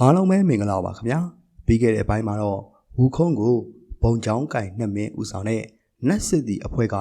အားလုံးပဲမင်္ဂလာပါခင်ဗျာပြီးခဲ့တဲ့ဘိုင်းမှာတော့ဝူခုံးကိုဘုံချောင်းကင်နှစ်မင်းဦးဆောင်တဲ့နတ်စစ်တီအဖွဲ့က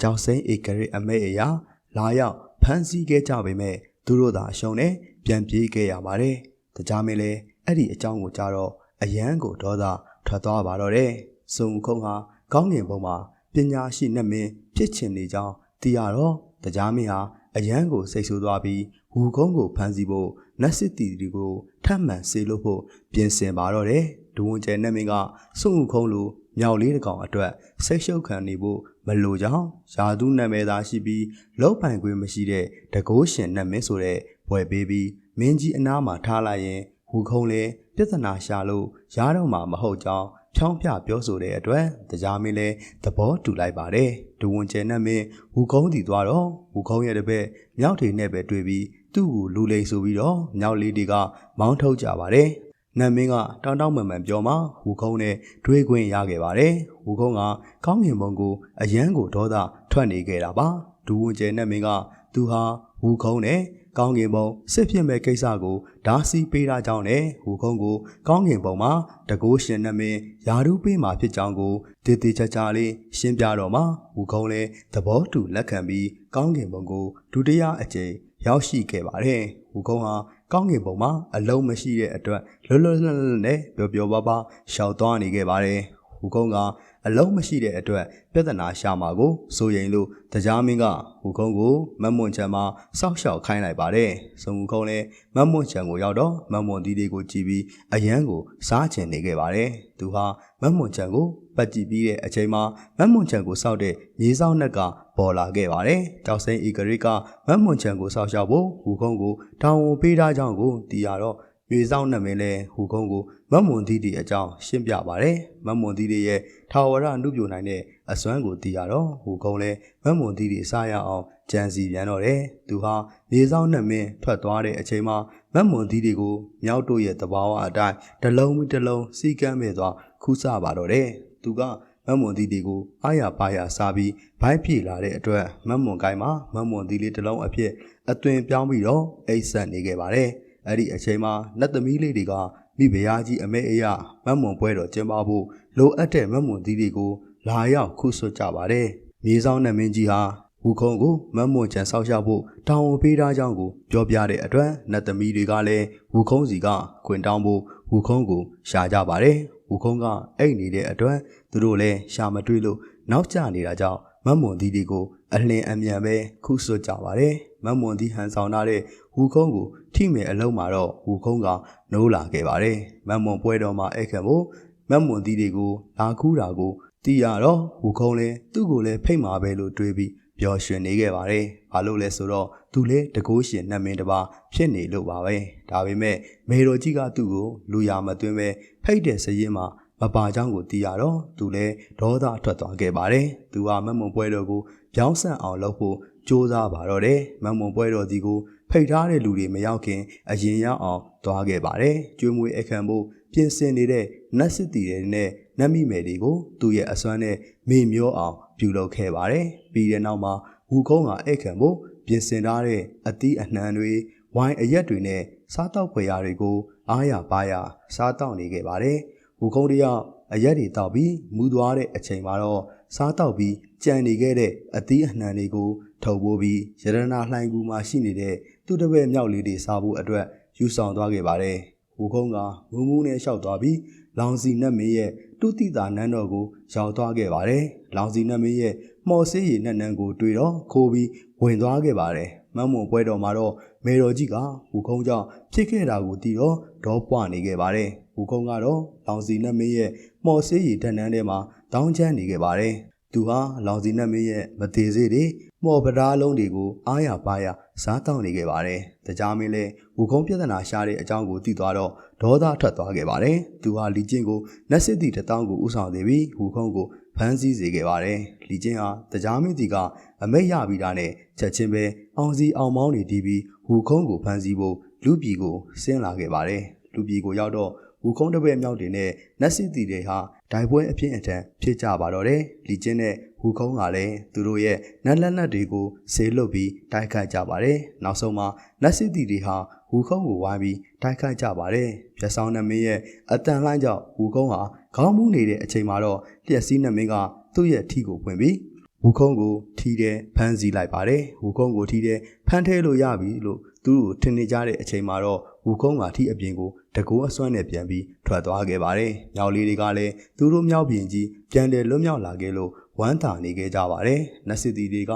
ကြောက်စိမ့်ဧကရစ်အမဲအရာလာရောက်ဖမ်းဆီးခဲ့ကြပေမဲ့သူတို့သာအရှုံးနဲ့ပြန်ပြေးခဲ့ရပါတယ်တကြားမင်းလည်းအဲ့ဒီအကြောင်းကိုကြားတော့အယမ်းကိုဒေါသထွက်သွားပါတော့တယ်စုံခုံးဟာကောင်းကင်ဘုံမှာပညာရှိနှစ်မင်းဖြစ်ချင်နေကြောင်းသိရတော့တကြားမင်းဟာအယမ်းကိုစိတ်ဆိုးသွားပြီး ဝူကုန်းကိုဖမ်းဆီးဖို့နတ်စစ်တီတွေကိုထပ်မံဆေလို့ဖို့ပြင်ဆင်ပါတော့တယ်ဒူဝန်ကျဲနတ်မင်းကစွန့်ဥခုံးလိုမြောက်လေးတစ်ကောင်အတွက်စိတ်ရှုပ်ခံနေဖို့မလိုကြောင်းယာသူနာမည်သာရှိပြီးလောက်ပိုင်ခွင့်မရှိတဲ့တကိုးရှင်နတ်မင်းဆိုတဲ့ဘွယ်ပေးပြီးမင်းကြီးအနားမှာထားလိုက်ရင်ဝူခုံးလဲပြဿနာရှာလို့ရားတော့မှာမဟုတ်ကြောင်း ဖြောင်းပြပြောဆိုတဲ့အတွက်တရားမင်းလည်းသဘောတူလိုက်ပါတယ်ဒူဝန်ကျဲနဲ့မင်းဝူကုန်းတီသွားတော့ဝူကုန်းရဲ့တပည့်မြောက်တွေနဲ့ပဲတွေ့ပြီးသူ့ကိုလူလိန်ဆိုပြီးတော့မြောက်လေးတွေကမောင်းထုတ်ကြပါတယ်နတ်မင်းကတောင်းတောင်းမှန်မှန်ပြောမှဝူကုန်းနဲ့တွေးခွင့်ရခဲ့ပါတယ်ဝူကုန်းကကောင်းကင်ဘုံကိုအယမ်းကိုဒေါသထွက်နေခဲ့တာပါဒူဝန်ကျဲနတ်မင်းကသူဟာဝူကုန်းနဲ့ ကောင်းကင်ဘုံစစ်ဖြစ်မဲ့ကိစ္စကိုဓာစီပေးတာကြောင့်နဲ့ဟူခုံးကို ကောင်းကင်ဘုံမှာတကိုးရှင်နှမင်းယာရုပေးမှာဖြစ်ကြောင်းကိုတည်တည်ချာချာလေးရှင်းပြတော့မှဟူခုံးလည်းသဘောတူလက်ခံပြီးကောင်းကင်ဘုံကိုဒုတိယအကြိမ်ရောက်ရှိခဲ့ပါတယ်ဟူခုံးဟာကောင်းကင်ဘုံမှာအလုံးမရှိတဲ့အတွက်လွတ်လွတ်လပ်လပ်နဲ့ပျော်ပျော်ပါးပါးရှောက်သွားနေခဲ့ပါတယ်ဟူကုန်းက အလုံးမရှိတဲ့အတွက်ပြဿနာရှာမှာကိုစိုးရိမ်လို့တရားမင်းကဟူကုန်းကိုမတ်မွန်ချံမှာစောက်ရှောက်ခိုင်းလိုက်ပါတယ်။စုံဟူကုန်းလည်းမတ်မွန်ချံကိုရောက်တော့မတ်မွန်တီးလေးကိုကြည့်ပြီးအယမ်းကိုစားချင်နေခဲ့ပါတယ်။သူဟာမတ်မွန်ချံကိုပတ်ကြည့်ပြီးတဲ့အချိန်မှာမတ်မွန်ချံကိုစောက်တဲ့ရေဆောင်နှက်ကပေါ်လာခဲ့ပါတယ်။ကြောက်စိန်အီဂရစ်ကမတ်မွန်ချံကိုစောက်ရှောက်ဖို့ဟူကုန်းကိုတောင်းဝန်ပေးထားကြောင်းကိုတီးရတော့ ရွေဆောင်နှမင်းလဲဟူကုန်းကိုမတ်မွန်သီးတီအကြောင်းရှင်းပြပါတယ်မတ်မွန်သီးတီရဲ့ထာဝရနုပြိုနိုင်တဲ့အစွမ်းကိုသိရတော့ဟူကုန်းလဲမတ်မွန်သီးတီစားရအောင်ကြံစီပြန်တော့တယ်သူဟာမြေဆောင်နှမင်းထွက်သွားတဲ့အချိန်မှာမတ်မွန်သီးတီကိုမြောက်တို့ရဲ့တဘာဝအတိုင်းတလုံးတလုံးစီကမ်းမဲ့သွားခူးဆပါတော့တယ်သူကမတ်မွန်သီးတွေကိုအားရပါရစားပြီးဘိုင်းပြေလာတဲ့အတွက်မတ်မွန်ကိုင်းမှာမတ်မွန်သီးလေးတစ်လုံးအဖြစ်အသွင်ပြောင်းပြီးတော့အိတ်ဆက်နေခဲ့ပါတယ်။ အဲ့ဒီအချိန်မှာလက်သမီးလေးတွေကမိဖုရားကြီးအမေအယမတ်မွန်ပွဲတော်ကျင်းပဖို့လိုအပ်တဲ့မတ်မွန်သီးတွေကိုလာရောက်ခုဆွတ်ကြပါတယ်။မြေဆောင်နဲ့မင်းကြီးဟာဝူခုံကိုမတ်မွန်ချန်ဆောက်ရှောက်ဖို့တောင်းဝန်ပေးထားကြောင်းကိုပြောပြတဲ့အတွက်နတ်သမီးတွေကလည်းဝူခုံစီကခွင်တောင်းဖို့ဝူခုံကိုရှာကြပါတယ်။ဝူခုံကအိတ်နေတဲ့အတွက်သူတို့လည်းရှာမတွေ့လို့နောက်ကျနေတာကြောင့် မတ်မွန်သီးတွေကိုအလင်းအမြန်ပဲခုဆွတ်ကြပါတယ်။မတ်မွန်သီးဟန်ဆောင်ထားတဲ့ဝူခုံကိုထိမယ်အလုံးမှာတော့ဝူခုံးကနိုးလာခဲ့ပါတယ်။မတ်မွန်ပွဲတော်မှာအဲ့ခံဖို့မတ်မွန်သီးတွေကိုလာခူးတာကိုတီးရတော့ဝူခုံးလည်းသူ့ကိုလည်းဖိတ်မှာပဲလို့တွေးပြီးပျော်ရွှင်နေခဲ့ပါတယ်။ဘာလို့လဲဆိုတော့သူလည်းတကိုးရှင်နှမင်းတစ်ပါးဖြစ်နေလို့ပါပဲ။ဒါပေမဲ့မေတော်ကြီးကသူ့ကိုလူရမသွင်းပဲဖိတ်တဲ့စရင်မှာ မပါကြောင်းကိုသိရတော့သူလည်းဒေါသထွက်သွားခဲ့ပါတယ်။သူဟာမမွန်ပွဲတော်ကိုပြောင်းဆန့်အောင်လုပ်ဖို့ကြိုးစားပါတော့တယ်။မမွန်ပွဲတော်ဒီကိုဖိတ်ထားတဲ့လူတွေမရောက်ခင်အရင်ရောက်အောင်သွားခဲ့ပါတယ်။ကျွေးမွေးအခမ်းဖို့ပြင်ဆင်နေတဲ့နတ်စစ်တီတွေနဲ့နတ်မိမယ်တွေကိုသူ့ရဲ့အစွမ်းနဲ့မေ့မျောအောင်ပြုလုပ်ခဲ့ပါတယ်။ပြီးတဲ့နောက်မှာဝူကုန်းကအခမ်းဖို့ပြင်ဆင်ထားတဲ့အသီးအနှံတွေဝိုင်းအရက်တွေနဲ့စားတောက်ဖွယ်ရာတွေကိုအားရပါရစားတောက်နေခဲ့ပါတယ်။ ဝူကုန်းတယောက်အရက်တွေတောက်ပြီးမူသွားတဲ့အချိန်မှာတော့စားတောက်ပြီးကြံနေခဲ့တဲ့အသီးအနှံတွေကိုထုတ်ပိုးပြီးရတနာလှိုင်ကူမှာရှိနေတဲ့သူ့တပည့်မြောက်လေးတွေစားဖို့အတွက်ယူဆောင်သွားခဲ့ပါတယ်။ဟူခုံးကမူးမူးနဲ့လျှောက်သွားပြီးလောင်စီနတ်မင်းရဲ့တုတိတာနန်းတော်ကိုရောက်သွားခဲ့ပါတယ်။လောင်စီနတ်မင်းရဲ့မော်ဆေးရည်နတ်နန်းကိုတွေ့တော့ခိုးပြီးဝင်သွားခဲ့ပါတယ်။ မမွန်ပွဲတော်မှာတော့မေတော်ကြီးကဟူခုံးကြောင့်ဖြစ်ခဲ့တာကိုတီးတော့ဒေါပွားနေခဲ့ပါတယ်။ဟူခုံးကတော့လောင်စီနတ်မင်းရဲ့မော်ဆေးရည်တန်းတန်းထဲမှာတောင်းချမ်းနေခဲ့ပါတယ်။သူဟာလောင်စီနတ်မင်းရဲ့မသေးစေးတွေမော်ပဒါလုံးတွေကိုအားရပါရစားတောင်းနေခဲ့ပါတယ်။တကြားမင်းလည်းဝူကုန်းပြဿနာရှာတဲ့အကြောင်းကိုသိသွားတော့ဒေါသထွက်သွားခဲ့ပါတယ်။သူဟာလီကျင်းကိုနတ်စစ်တီတထောင်ကိုဥဆောင်နေပြီးဝူကုန်းကို ဖမ်းဆီးစေခဲ့ပါတယ်။လီကျင်းဟာတကြားမင်းတီကအမိတ်ရပြီးတာနဲ့ချက်ချင်းပဲအောင်စီအောင်မောင်းနေတီးပြီးဝူကုန်းကိုဖမ်းဆီးဖို့လူပြည်ကိုဆင်းလာခဲ့ပါတယ်။လူပြည်ကိုရောက်တော့ဝူခုံးတပည့်မြောက်တွေနဲ့နတ်စစ်တီတွေဟာဒိုင်ပွဲအဖြစ်အထန်ဖြစ်ကြပါတော့တယ်။လီကျင်းနဲ့ဟူခုံးကလည်းသူတို့ရဲ့နတ်လက်နက်တွေကိုဆေးလွတ်ပြီးတိုက်ခိုက်ကြပါတယ်။နောက်ဆုံးမှာနတ်စစ်တီတွေဟာဟဝူခုံးကိုဝိုင်းပြီးတိုက်ခိုက်ကြပါတယ်။ပြက်ဆောင်နှမင်းရဲ့အတန်လှိုင်းကြောင့်ဝူခုံးဟာ ခေါင်းမူးနေတဲ့အချိန်မှာတော့လျှက်စီးနှမင်းကသူ့ရဲ့ထီကိုဖွင့်ပြီးဝူခုံးကိုထီတယ်ဖမ်းဆီးလိုက်ပါတယ်။ဝူခုံးကိုထီတယ်ဖမ်းထဲလို့ရပြီလို့သူတို့ထင်နေကြတဲ့အချိန်မှာတော့ဝူခုံးကထီအပြင်ကိုတကူအစွမ်းနဲ့ပြန်ပြီးထွက်သွားခဲ့ပါတယ်။မြောက်လေးတွေကလည်းသူတို့မြောက်ပြင်ကြီးပြန်တယ်လွတ်မြောက်လာခဲ့လို့ဝမ်းသာနေခဲ့ကြပါတယ်။နတ်စစ်တီတွေက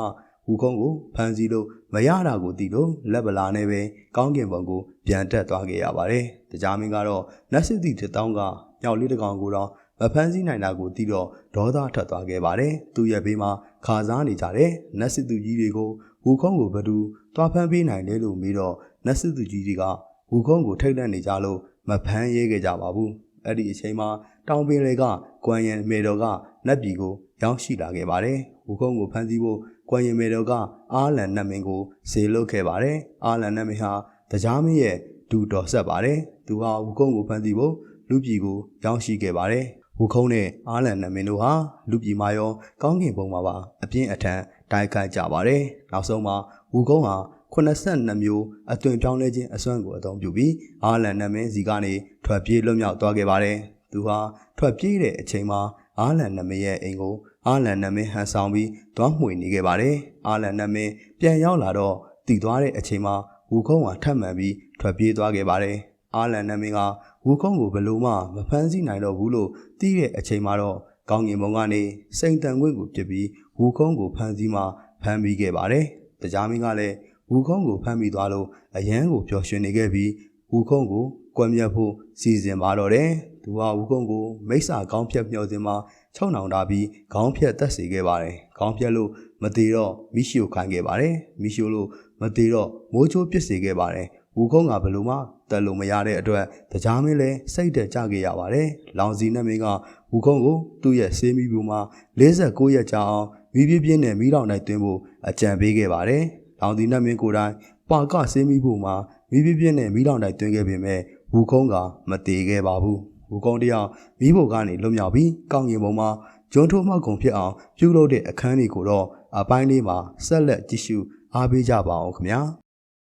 ဝူခုံးကိုဖမ်းဆီးလို့မရတာကိုသိလို့လက်ပလာနဲ့ပဲကောင်းကင်ဘုံကိုပြန်တက်သွားခဲ့ရပါတယ်။တကြားမင်းကတော့နတ်စစ်တီတစ်တောင်းက မြောက်လေးတစ်ကောင်ကိုတော့မဖမ်းဆီးနိုင်တာကိုသိတော့ဒေါသထွက်သွားခဲ့ပါတယ်။သူ့ရဲ့ဘေးမှာခါစားနေကြတဲ့နတ်စစ်သူကြီးတွေကိုဝူခုံးကိုဘသူသွားဖမ်းပေးနိုင်တယ်လို့မေးတော့နတ်စစ်သူကြီးတွေကဝူခုံးကိုထိတ်လန့်နေကြလို့မဖမ်းရဲခဲ့ကြပါဘူး။အဲ့ဒီအချိန်မှာတောင်ပင်လေကကွမ်ရန်မေတော်ကနတ်ပြည်ကိုရောက်ရှိလာခဲ့ပါတယ်။ဝူခုံးကိုဖမ်းဆီးဖို့ကွမ်ရန်မေတော်ကအာလန်နတ်မင်းကိုဇေလွတ်ခဲ့ပါတယ်။အာလန်နတ်မင်းဟာတရားမင်းရဲ့ဒူတော်ဆက်ပါတယ်။သူဟာဝူခုံးကိုဖမ်းဆီးဖို့ လူပြည်ကိုရောက်ရှိခဲ့ပါတယ်။ဝူခုံးနဲ့အာလန်နတ်မင်းတို့ဟာလူပြည်မှာရောကောင်းကင်ဘုံမှာပါအပြင်းအထန်တိုက်ခိုက်ကြပါတယ်။နောက်ဆုံးမှာဝူခုံးဟာ82မျိုးအသွင်ပြောင်းလဲခြင်းအစွမ်းကိုအသုံးပြုပြီးအာလန်နတ်မင်းစီကနေထွက်ပြေးလွတ်မြောက်သွားခဲ့ပါတယ်။သူဟာထွက်ပြေးတဲ့အချိန်မှာအာလန်နတ်မင်းရဲ့အိမ်ကိုအာလန်နတ်မင်းဟန်ဆောင်ပြီးသွားမှွေနေခဲ့ပါတယ်။အာလန်နတ်မင်းပြန်ရောက်လာတော့တည်သွားတဲ့အချိန်မှာဝူခုံးကထပ်မှန်ပြီးထွက်ပြေးသွားခဲ့ပါတယ်။အာလန်နတ်မင်းက ဝူခုံးကိုဘယ်လို့မှမဖမ်းဆီးနိုင်တော့ဘူးလို့သိတဲ့အချိန်မှာတော့ကောင်းကင်ဘုံကနေစိန်တန်ခွင့်ကိုပြစ်ပြီးဝူခုံးကိုဖမ်းဆီးမှဖမ်းပြီးခဲ့ပါတယ်။တရားမင်းကလည်းဝူခုံးကိုဖမ်းမိသွားလို့အရန်ကိုပျော်ရွှင်နေခဲ့ပြီးဝူခုံးကိုကွယ်မြတ်ဖို့စီစဉ်ပါတော့တယ်။သူဟာဝူခုံးကိုမိစ္ဆာကောင်းဖြတ်မျှော်စင်မှာခြောက်နှောင်ထားပြီးခေါင်းဖြတ်တက်စေခဲ့ပါတယ်။ခေါင်းဖြတ်လို့မသေးတော့မိရှိုခိုင်းခဲ့ပါတယ်။မိရှိုလို့မသေးတော့မိုးချိုးပစ်စေခဲ့ပါတယ်။ဝူခုံးကဘယ်လိုမှ တက်လို့မရတဲ့အတွက်တရားမင်းလည်းစိတ်တက်ကြခဲ့ရပါတယ်။လောင်စီနဲ့မင်းကဝူခုံးကိုသူ့ရဲ့ဆေးမီဘူမှာ46ရက်ကြာအောင်မိပြပြင်းနဲ့မိတော်နိုင်သွင်းဖို့အကြံပေးခဲ့ပါတယ်။လောင်စီနဲ့မင်းကိုယ်တိုင်ပါကဆေးမီဘူမှာမိပြပြင်းနဲ့မိတော်နိုင်သွင်းခဲ့ပေမဲ့ဝူခုံးကမတည်ခဲ့ပါဘူး။ဝူကုန်းတယောက်မိဖို့ကနေလွတ်မြောက်ပြီးကောင်းကင်ဘုံမှာဂျွန်းထိုးမောက်ကုန်ဖြစ်အောင်ပြုလုပ်တဲ့အခန်းလေးကိုတော့အပိုင်းလေးမှာဆက်လက်ကြည့်ရှုအားပေးကြပါအောင်ခင်ဗျာ။